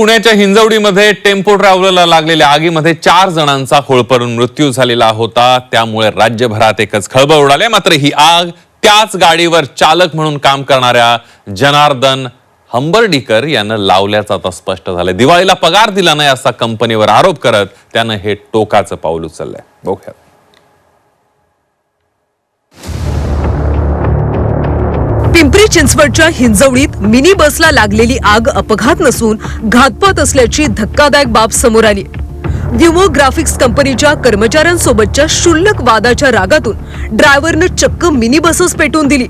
पुण्याच्या हिंजवडीमध्ये टेम्पो ट्रॅव्हलरला लागलेल्या आगीमध्ये चार जणांचा होळपरून मृत्यू झालेला होता. त्यामुळे राज्यभरात एकच खळबळ उडाले. मात्र ही आग त्याच गाडीवर चालक म्हणून काम करणाऱ्या जनार्दन हंबर्डीकर यानं लावल्याचं आता स्पष्ट झालंय. दिवाळीला पगार दिला नाही असा कंपनीवर आरोप करत त्यानं हे टोकाचं पाऊल उचललंय. बघूयात. पिंपरी चिंचवडच्या हिंजवडीत मिनी बसला लागलेली आग अपघात नसून घातपात असल्याची धक्कादायक बाब समोर आली. व्युमो ग्राफिक्स कंपनीच्या कर्मचाऱ्यांसोबतच्या क्षुल्लक वादाच्या रागातून ड्रायव्हरनं चक्क मिनी बसच पेटवून दिली.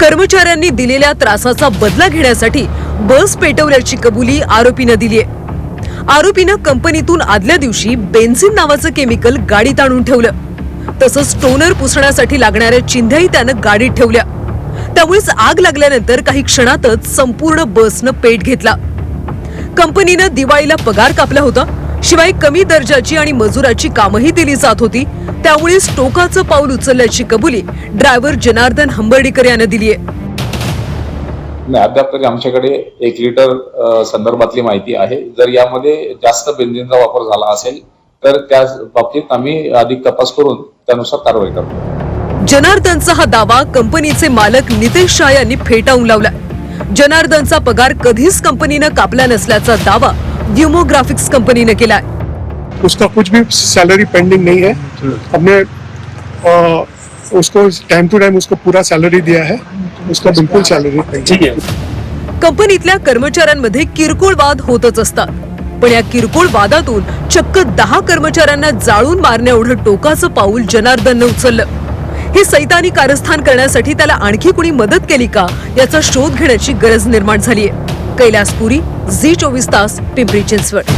कर्मचाऱ्यांनी दिलेल्या त्रासाचा बदला घेण्यासाठी बस पेटवल्याची कबुली आरोपीनं दिली आहे आरोपीनं कंपनीतून आदल्या दिवशी बेन्झिन नावाचं केमिकल गाडीत आणून ठेवलं. तसंच टोनर पुसण्यासाठी लागणाऱ्या चिंध्याही त्यानं गाडीत ठेवल्या. त्यामुळेच आग लागल्यानंतर काही क्षणातच संपूर्ण बसनं पेट घेतला. कंपनीनं दिवाळीला पगार कापला होता. शिवाय कमी दर्जाची आणि मजुराची कामही दिली जात होती. त्यामुळे टोकाचं पाऊल उचलल्याची कबुली ड्रायव्हर जनार्दन हंबर्डीकर यानं दिली अद्याप तरी आमच्याकडे एक लिटर संदर्भातली माहिती आहे. जर यामध्ये जास्त बेंझिनचा वापर झाला असेल तर त्या बाबतीत आम्ही अधिक तपास करून त्यानुसार कारवाई करतो. जनार्दनचा हा दावा कंपनीचे मालक नितेश शाह यांनी फेटाळून लावला जनार्दनचा पगार कधीच कंपनीनं कापला नसल्याचा दावा व्युमोग्राफिक्स कंपनीनं केलाय. उसका कुछ भी सैलरी पेंडिंग नहीं है. हमने उसको टाइम टू टाइम उसको पूरा सैलरी दिया है. उसका बिल्कुल सैलरी ठीक है। कंपनीतल्या कर्मचाऱ्यांमध्ये किरकोळ वाद होतच असतात. पण या किरकोळ वादातून चक्क दहा कर्मचाऱ्यांना जाळून मारण्याएवढं टोकाचं पाऊल जनार्दननं उचललं. हे सैतानी कारस्थान करण्यासाठी त्याला आणखी कुणी मदत केली का याचा शोध घेण्याची गरज निर्माण झाली आहे कैलास पुरी झी चोवीस तास पिंपरी चिंचवड.